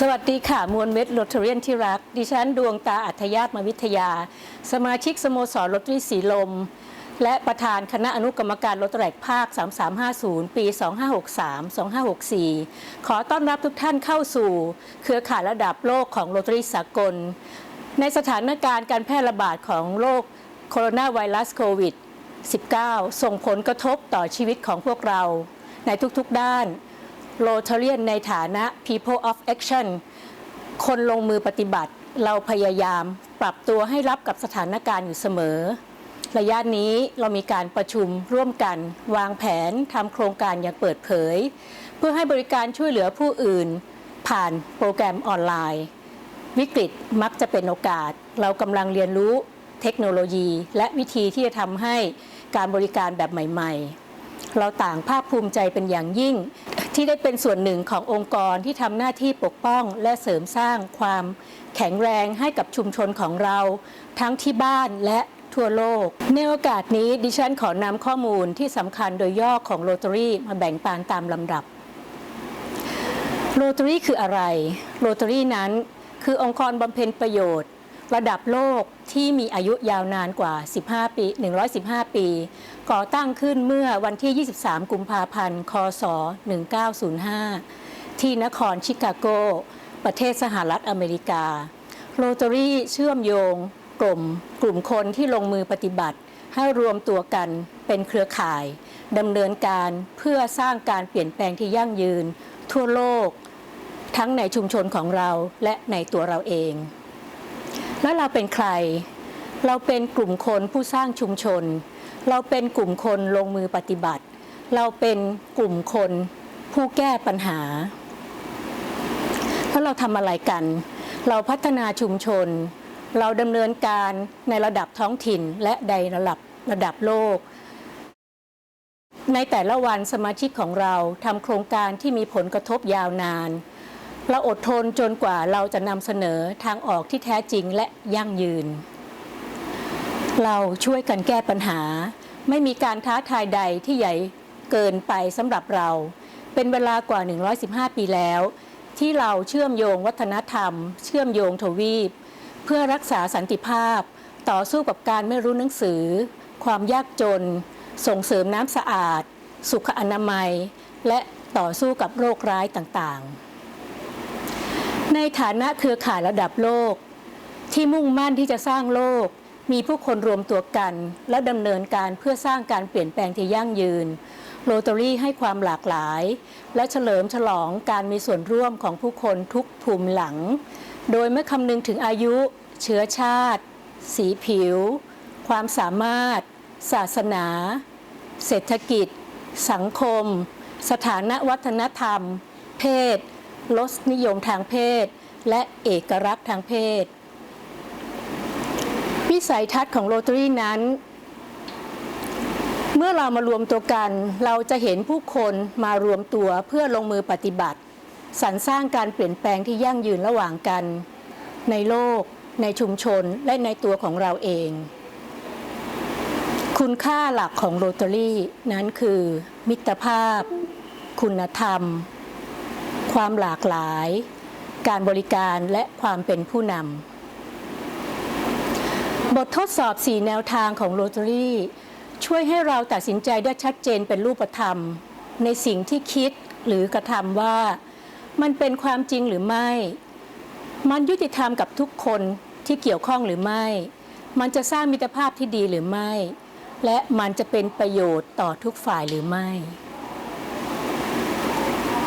สวัสดีค่ะ มวลเม็ดโรตเรียนที่รัก ดิฉันดวงตาอัธยาตมาวิทยา สมาชิกสโมสรรตรีสีลม และประธานคณะอนุกรรมการรตแรกภาค 3350 ปี 2563-2564 ขอต้อนรับทุกท่านเข้าสู่ เครือข่ายระดับโลกของโรตรีสากล ในสถานการณ์การแพร่ระบาดของโรคโคโรนาไวรัสโควิด 19 ส่งผลกระทบต่อชีวิตของพวกเราในทุกๆด้าน โรเทเรียนในฐานะ People of Action คนลงมือปฏิบัติ เราพยายามปรับตัวให้รับกับสถานการณ์อยู่เสมอ ระยะนี้เรามีการประชุมร่วมกัน วางแผนทำโครงการอย่างเปิดเผย เพื่อให้บริการช่วยเหลือผู้อื่น ผ่านโปรแกรมออนไลน์ วิกฤตมักจะเป็นโอกาส เรากำลังเรียนรู้เทคโนโลยี และวิธีที่จะทำให้การบริการแบบใหม่ ๆ เราต่างภาคภูมิใจเป็นอย่างยิ่ง ที่ได้เป็นส่วนหนึ่งขององค์กรที่ทำหน้าที่ปกป้องและเสริมสร้างความแข็งแรงให้กับชุมชนของเรา ทั้งที่บ้านและทั่วโลก ในโอกาสนี้ดิฉันขอนำข้อมูลที่สำคัญโดยย่อของโรตารี่มาแบ่งปันตามลำดับโรตารี่คืออะไรโรตารี่นั้นคือองค์กรบำเพ็ญประโยชน์ ระดับโลกที่มีอายุยาวนานกว่า 15 ปี 115 ปี ก่อตั้งขึ้นเมื่อวันที่ 23 กุมภาพันธ์ คศ 1905 ที่นครชิคาโก ประเทศสหรัฐอเมริกา โรตารี่เชื่อมโยง กลุ่ม กลุ่มคนที่ลงมือปฏิบัติ ให้รวมตัวกันเป็นเครือข่ายดำเนินการเพื่อสร้างการเปลี่ยนแปลงที่ยั่งยืน ทั่วโลก ทั้งในชุมชนของเราและในตัวเราเอง และเราเป็นใคร เราเป็นกลุ่มคนผู้สร้างชุมชน เราเป็นกลุ่มคนลงมือปฏิบัติ เราเป็นกลุ่มคนผู้แก้ปัญหา แล้วเราทำอะไรกัน เราพัฒนาชุมชน เราดำเนินการในระดับท้องถิ่นและในระดับระดับโลก ในแต่ละวันสมาชิกของเราทำโครงการที่มีผลกระทบยาวนาน เราอดทนจนกว่าเราจะนำเสนอทางออกที่แท้จริงและยั่งยืน เราช่วยกันแก้ปัญหา ไม่มีการท้าทายใดที่ใหญ่เกินไปสำหรับเรา เป็นเวลากว่า 115 ปีแล้ว ที่เราเชื่อมโยงวัฒนธรรม เชื่อมโยงทวีป เพื่อรักษาสันติภาพ ต่อสู้กับการไม่รู้หนังสือ ความยากจน ส่งเสริมน้ำสะอาด สุขอนามัย และต่อสู้กับโรคร้ายต่างๆ ในฐานะเครือข่ายระดับโลก ที่มุ่งมั่นที่จะสร้างโลก มีผู้คนรวมตัวกัน และดำเนินการเพื่อสร้างการเปลี่ยนแปลงที่ยั่งยืนโรตารี่ให้ความหลากหลาย และเฉลิมฉลองการมีส่วนร่วมของผู้คนทุกภูมิหลัง โดยไม่คำนึงถึงอายุ เชื้อชาติ สีผิว ความสามารถ ศาสนา เศรษฐกิจ สังคม สถานะวัฒนธรรม เพศ รสนิยมทางเพศ และเอกลักษณ์ทางเพศ วิสัยทัศน์ของโรตารี่นั้น เมื่อเรามารวมตัวกัน เราจะเห็นผู้คนมารวมตัวเพื่อลงมือปฏิบัติ สรรสร้างการเปลี่ยนแปลงที่ยั่งยืนระหว่างกัน ในโลก ในชุมชนและในตัวของเราเอง คุณค่าหลักของโรตารี่นั้นคือ มิตรภาพ คุณธรรม ความหลากหลาย การบริการและความเป็นผู้นำ บททดสอบ 4 แนวทางของโรตารี่ช่วยให้เราตัดสินใจได้ชัดเจนเป็นรูปธรรม ในสิ่งที่คิดหรือกระทำว่า มันเป็นความจริงหรือไม่ มันยุติธรรมกับทุกคนที่เกี่ยวข้องหรือไม่ มันจะสร้างมิตรภาพที่ดีหรือไม่ และมันจะเป็นประโยชน์ต่อทุกฝ่ายหรือไม่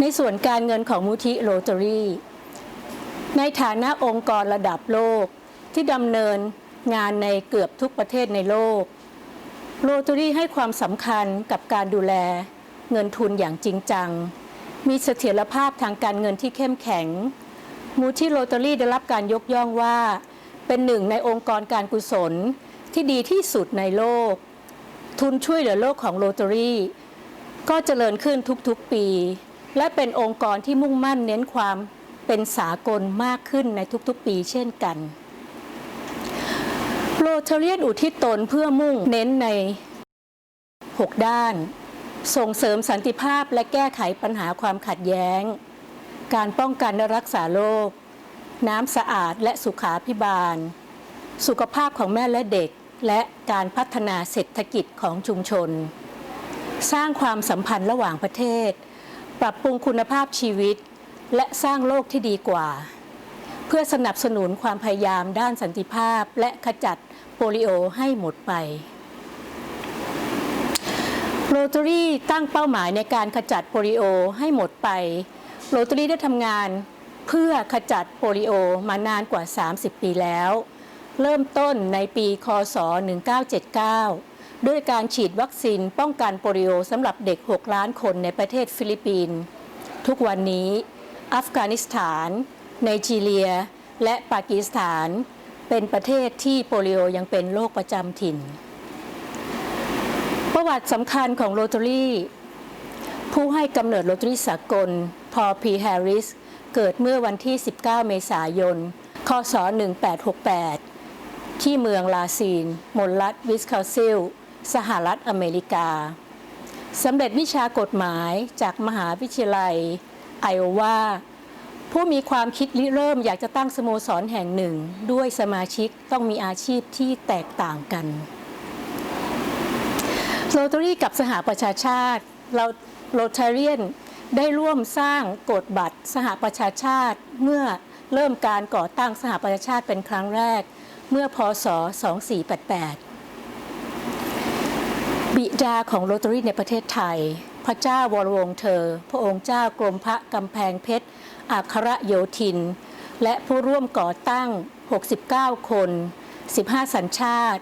ในส่วนการเงินของมูลที่โรตารี่ ในฐานะองค์กรระดับโลกที่ดำเนินงานในเกือบทุกประเทศในโลกโรตารี่ให้ความสำคัญกับการดูแล เงินทุนอย่างจริงจัง มีเสถียรภาพทางการเงินที่เข้มแข็ง มูลที่โรตารี่ได้รับการยกย่องว่า เป็นหนึ่งในองค์กรการกุศลที่ดีที่สุดในโลก ทุนช่วยเหลือโลกของโรตารี่ ก็เจริญขึ้นทุกๆปี และเป็นองค์กรที่มุ่งมั่นเน้นความเป็นสากลมากขึ้นในทุกๆปีเช่นกันโรตาเรียนอุทิศตนเพื่อมุ่งเน้นใน 6 ด้าน ส่งเสริมสันติภาพและแก้ไขปัญหาความขัดแย้ง การป้องกันและรักษาโรคน้ำสะอาดและสุขาพิบาล สุขภาพของแม่และเด็ก และการพัฒนาเศรษฐกิจของชุมชน สร้างความสัมพันธ์ระหว่างประเทศ ปรับปรุงคุณภาพชีวิต และสร้างโลกที่ดีกว่า เพื่อสนับสนุนความพยายามด้านสันติภาพ และขจัดโปลิโอให้หมดไปโรตารี่ตั้งเป้าหมายในการขจัดโปลิโอให้หมดไป โรตารี่ได้ทำงานเพื่อขจัดโปลิโอมานานกว่า 30 ปีแล้ว เริ่มต้นในปี คศ 1979 ด้วยการฉีดวัคซีนป้องกันโปลิโอสำหรับเด็ก 6 ล้านคนในประเทศฟิลิปปินส์ทุกวันนี้ อัฟกานิสถานไนจีเรีย และปากีสถาน เป็นประเทศที่โปลิโอยังเป็นโรคประจำถิ่น ประวัติสำคัญของโรตารี่ผู้ให้กำเนิดโรตารี่สากล พอพีแฮร์ริส เกิดเมื่อวันที่ 19 เมษายน คศ 1868 ที่เมืองลาซีน มลรัฐวิสคาซิล สหรัฐอเมริกาสำเร็จวิชากฎหมายจากมหาวิทยาลัยไอโอวาผู้มีความคิดริเริ่มอยากจะตั้งสโมสรแห่งหนึ่ง ด้วยสมาชิกต้องมีอาชีพที่แตกต่างกันโรตารี่กับสหประชาชาติเราโรตาเรียนได้ร่วมสร้างกฎบัตรสหประชาชาติเมื่อเริ่มการก่อตั้งสหประชาชาติเป็นครั้งแรก เมื่อพศ 2488 บิดาของโรตารี่ในประเทศไทย พระเจ้าวรวงเธอ พระองค์เจ้ากรมพระกำแพงเพชร อัครโยธิน และผู้ร่วมก่อตั้ง 69 คน 15 สัญชาติ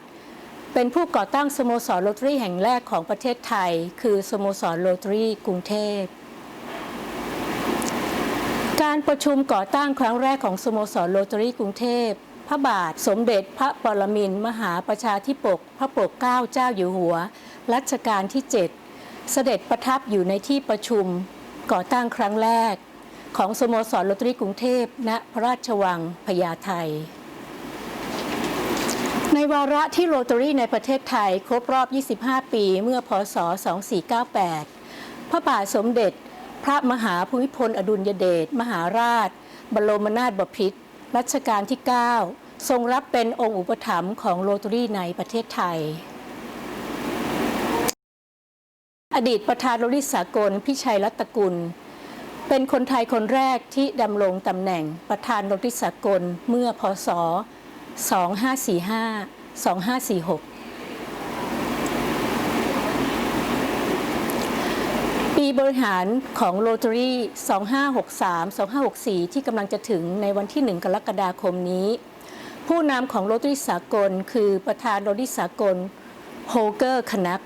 เป็นผู้ก่อตั้งสโมสรโรตารี่แห่งแรกของประเทศไทย คือสโมสรโรตารี่กรุงเทพการประชุมก่อตั้งครั้งแรกของสโมสรโรตารี่กรุงเทพ พระบาทสมเด็จพระปรมินทรมหาประชาธิปก พระปกเกล้าเจ้าอยู่หัว รัชกาลที่ 7 เสด็จประทับอยู่ในที่ประชุมก่อตั้งครั้งแรก ของสโมสรโรตรี่กรุงเทพณพระราชวังพญาไทในวาระที่โรตารี่ในประเทศไทยครบรอบ 25 ปีเมื่อพศ 2498 พระบาทสมเด็จ พระมหาภูมิพลอดุลยเดชมหาราช บรมนาถบพิตรรัชกาลที่ 9 ทรงรับเป็นองค์อุปถัมภ์ของโรตารี่ในประเทศไทย อดีตประธานโรตารี่สากลพิชัยรัตกุล เป็นคนไทยคนแรกที่ดำรงตำแหน่งประธานโรตารี่สากลเมื่อพศ 2545 2546ปีบริหารของโรตารี่ 2563 2564 ที่กำลังจะถึงในวันที่ 1 กรกฎาคมนี้ ผู้นำของโรตารี่สากล คือประธานโรตารี่สากลโฮเกอร์คนัก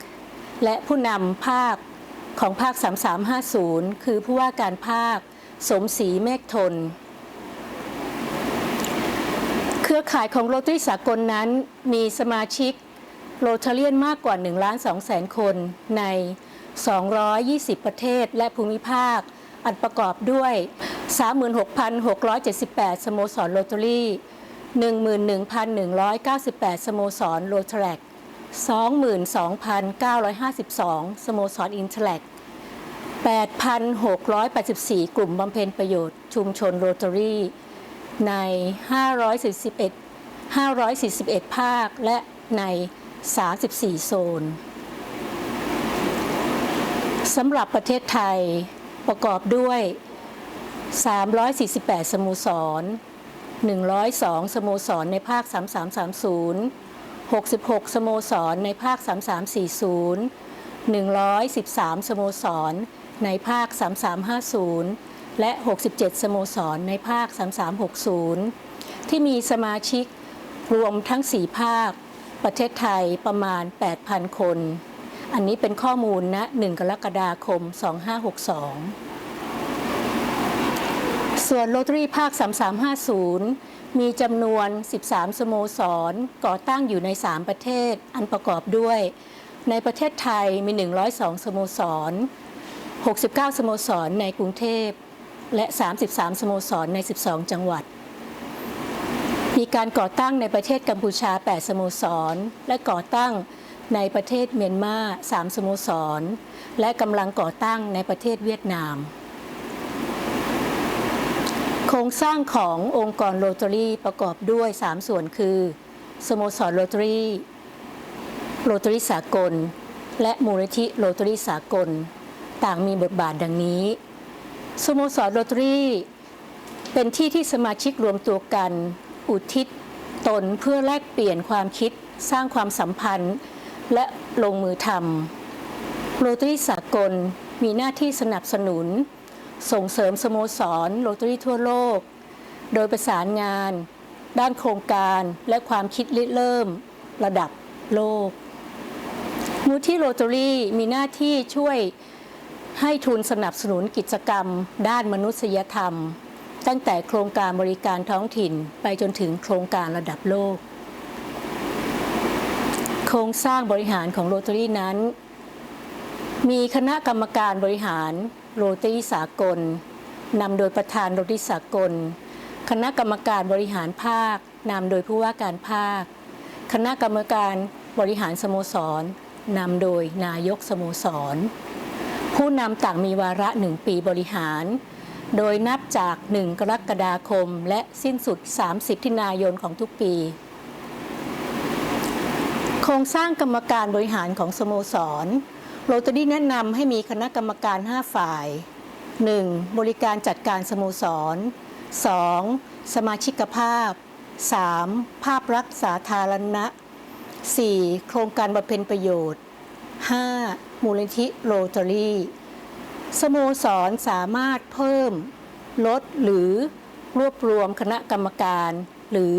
และผู้นำภาคของภาค 3350 คือผู้ว่าการภาคสมศรีเมฆทน เครือข่ายของโรตรี่สากลนั้นมีสมาชิกโรตาเรียนมากกว่า1ล้าน2แสนคนใน 220 ประเทศและภูมิภาค อันประกอบด้วย 36,678 สโมสรโรตารี่ 11,198 สโมสรโรตาแรก 22,952 สโมสรอินเทอร์แลก8,684 กลุ่มบำเพ็ญประโยชน์ชุมชนโรตารี่ ใน 541 541 ภาคและใน 34 โซนสำหรับประเทศไทยประกอบด้วย 348 สโมสร 102 สโมสรในภาค 3330 66 สโมสรในภาค 3340 113 สโมสรในภาค 3350 และ 67 สโมสรในภาค 3360 ที่มีสมาชิกรวมทั้ง 4 ภาค ประเทศไทยประมาณ 8,000 คน อันนี้เป็นข้อมูลณ1กรกฎาคม 2562 ส่วนโรตารี่ภาค 3350 มีจำนวน 13 สโมสร ก่อตั้งอยู่ใน 3 ประเทศ อันประกอบด้วย ในประเทศไทยมี 102 สโมสร 69 สโมสรในกรุงเทพ และ 33 สโมสรใน 12 จังหวัด มีการก่อตั้งในประเทศกัมพูชา 8 สโมสร และก่อตั้งในประเทศเมียนมา 3 สโมสร และกำลังก่อตั้งในประเทศเวียดนาม โครงสร้างขององค์กรโรตารี่ประกอบด้วย 3 ส่วนคือ สโมสรโรตารี่โรตารี่สากล และมูลนิธิโรตารี่สากล ต่างมีบทบาทดังนี้ สโมสรโรตารี่เป็นที่ที่สมาชิกรวมตัวกัน อุทิศตนเพื่อแลกเปลี่ยนความคิดสร้างความสัมพันธ์ และลงมือทำโรตารี่สากลมีหน้าที่สนับสนุน ส่งเสริมสโมสรโรตารี่ทั่วโลก โดยประสานงาน ด้านโครงการและความคิดริเริ่ม ระดับโลก มูที่โรตารี่มีหน้าที่ช่วยให้ทุนสนับสนุนกิจกรรม ด้านมนุษยธรรม ตั้งแต่โครงการบริการท้องถิ่นไปจนถึงโครงการระดับโลก โครงสร้างบริหารของโรตารี่นั้น มีคณะกรรมการบริหาร โรตีสากลนำโดยประธานโรตีสากล คณะกรรมการบริหารภาคนำโดยผู้ว่าการภาค คณะกรรมการบริหารสโมสรนำโดยนายกสโมสร ผู้นำต่างมีวาระหนึ่งปีบริหาร โดยนับจาก 1 กรกฎาคม และสิ้นสุด 30ทินายนของทุกปี โครงสร้างกรรมการบริหารของสโมสร โรตารี่แนะนำให้มีคณะกรรมการ 5 ฝ่าย 1. บริการจัดการสโมสร 2. สมาชิกภาพ 3. ภาพรักษาธารณะ 4. โครงการบำเพ็ญประโยชน์ 5. มูลนิธิโรตารี่ สโมสรสามารถเพิ่ม ลดหรือรวบรวมคณะกรรมการ หรือ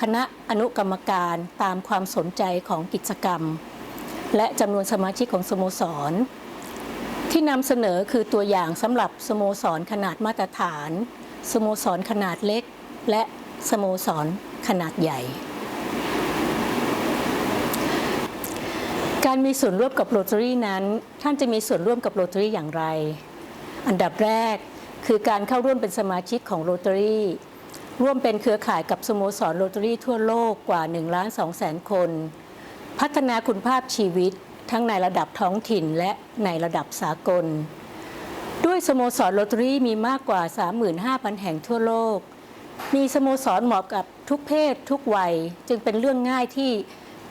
คณะอนุกรรมการตามความสนใจของกิจกรรม และจำนวนสมาชิกของสโมสร ที่นำเสนอคือตัวอย่างสำหรับสโมสรขนาดมาตรฐาน สโมสรขนาดเล็ก และสโมสรขนาดใหญ่ การมีส่วนร่วมกับโรตารี่นั้น ท่านจะมีส่วนร่วมกับโรตารี่อย่างไร อันดับแรกคือการเข้าร่วมเป็นสมาชิกของโรตารี่ร่วมเป็นเครือข่ายกับสโมสรโรตารี่ทั่วโลกกว่า1ล้าน2แสนคน พัฒนาคุณภาพชีวิตทั้งในระดับท้องถิ่นและในระดับสากล ด้วยสโมสรโรตารี่มีมากกว่า 35,000 แห่งทั่วโลก มีสโมสรเหมาะกับทุกเพศทุกวัย จึงเป็นเรื่องง่ายที่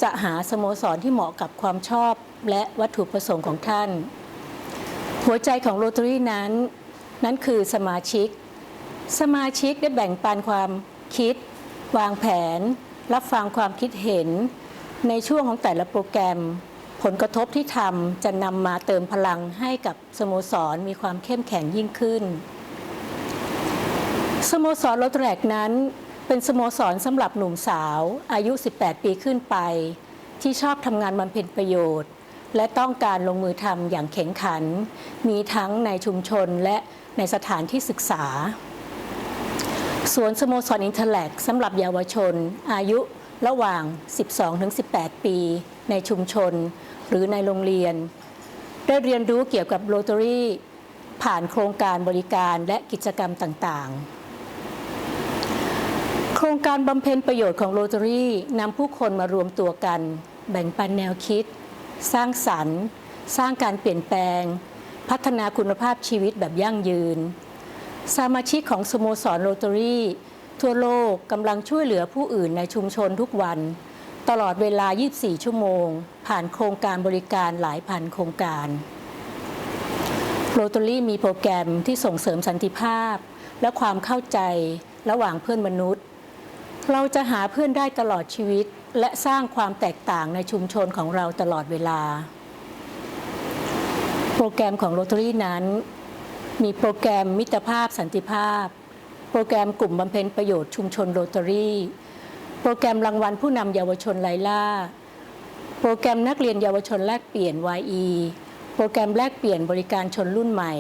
จะหาสโมสรที่เหมาะกับความชอบและวัตถุประสงค์ของท่าน หัวใจของโรตารี่นั้น นั้นคือสมาชิก สมาชิกได้แบ่งปันความคิด วางแผน รับฟังความคิดเห็น ในช่วงของแต่ละโปรแกรม ผลกระทบที่ทำจะนำมาเติมพลังให้กับสโมสรมีความเข้มแข็งยิ่งขึ้น สโมสรโรตแรกนั้น เป็นสโมสรสำหรับหนุ่มสาว อายุ 18 ปีขึ้นไป ที่ชอบทำงานบำเพ็ญประโยชน์ และต้องการลงมือทำอย่างแข็งขัน มีทั้งในชุมชนและในสถานที่ศึกษาส่วนสโมสรอินเทอร์แลกสำหรับเยาวชนอายุ ระหว่าง 12-18 ปี ในชุมชน หรือในโรงเรียน ได้เรียนรู้เกี่ยวกับโรตารี่ผ่านโครงการบริการและกิจกรรมต่างๆ โครงการบำเพ็ญประโยชน์ของโรตารี่นำผู้คนมารวมตัวกัน แบ่งปันแนวคิด สร้างสรรค์ สร้างการเปลี่ยนแปลง พัฒนาคุณภาพชีวิตแบบยั่งยืน สมาชิกของสโมสรโรตารี่ ทั่วโลกกำลังช่วยเหลือผู้อื่นในชุมชนทุกวัน ตลอดเวลา 24 ชั่วโมง ผ่านโครงการบริการหลายพันโครงการโรตารี่มีโปรแกรมที่ส่งเสริมสันติภาพ และความเข้าใจระหว่างเพื่อนมนุษย์ เราจะหาเพื่อนได้ตลอดชีวิต และสร้างความแตกต่างในชุมชนของเราตลอดเวลา โปรแกรมของโรตารี่นั้น มีโปรแกรมมิตรภาพสันติภาพ รแกรมกลุ่มบำเพ็ญประโยชน์ชุมชนโรตารี่ โปรแกรมรางวัลผู้นำเยาวชนไลล่า โปรแกรมนักเรียนเยาวชนแลกเปลี่ยน YE โปรแกรมแลกเปลี่ยนบริการชนรุ่นใหม่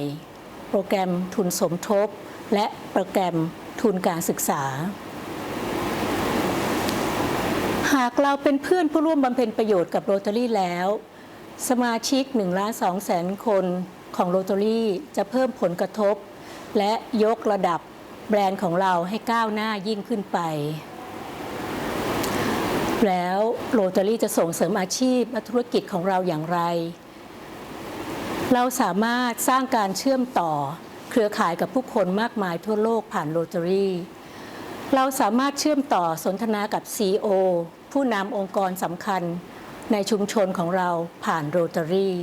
โปรแกรมทุนสมทบ และโปรแกรมทุนการศึกษา หากเราเป็นเพื่อนผู้ร่วมบำเพ็ญประโยชน์กับโรตารี่แล้ว สมาชิก1ล้าน2แสนคนของโรตารี่จะเพิ่มผลกระทบ และยกระดับ แบรนด์ของเราให้ก้าวหน้ายิ่งขึ้นไป แล้วโรตารี่จะส่งเสริมอาชีพและธุรกิจของเราอย่างไร เราสามารถสร้างการเชื่อมต่อเครือข่ายกับผู้คนมากมายทั่วโลกผ่านโรตารี่ เราสามารถเชื่อมต่อสนทนากับ CEO ผู้นำองค์กรสำคัญในชุมชนของเราผ่านโรตารี่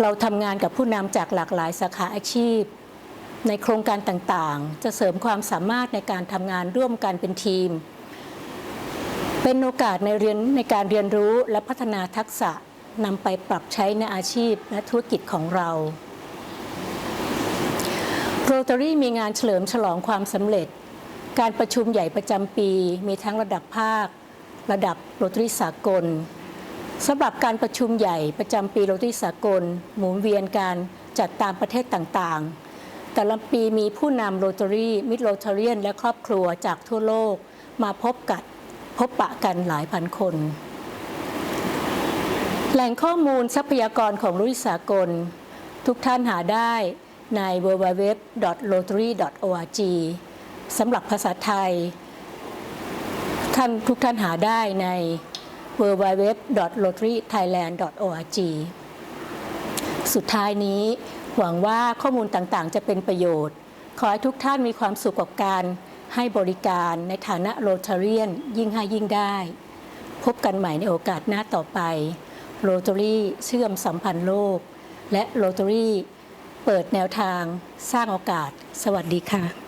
เราทำงานกับผู้นำจากหลากหลายสาขาอาชีพ ในโครงการต่างๆ จะเสริมความสามารถในการทำงานร่วมกันเป็นทีม เป็นโอกาสในเรียนในการเรียนรู้และพัฒนาทักษะนำไปปรับใช้ในอาชีพและธุรกิจของเราโรตารีมีงานเฉลิมฉลองความสำเร็จ การประชุมใหญ่ประจำปี มีทั้งระดับภาค ระดับโรตารีสากลสำหรับการประชุมใหญ่ประจำปีโรตารีสากล หมุนเวียนการจัดตามประเทศต่างๆ แต่ละปีมีผู้นำโรตารี่มิดโรตาเรียนและครอบครัวจากทั่วโลกมาพบกัดพบปะกันหลายพันคน แหล่งข้อมูลทรัพยากรของรุ่ยสากล ทุกท่านหาได้ใน www.rotary.org สำหรับภาษาไทย ท่านทุกท่านหาได้ใน www.rotarythailand.org สุดท้ายนี้ หวังว่าข้อมูลต่างๆ จะเป็นประโยชน์ ขอให้ทุกท่านมีความสุขกับการให้บริการในฐานะโรตาเรียนยิ่งให้ยิ่งได้ พบกันใหม่ในโอกาสหน้าต่อไปโรตารีเชื่อมสัมพันธ์โลก และโรตารีเปิดแนวทางสร้างโอกาส สวัสดีค่ะ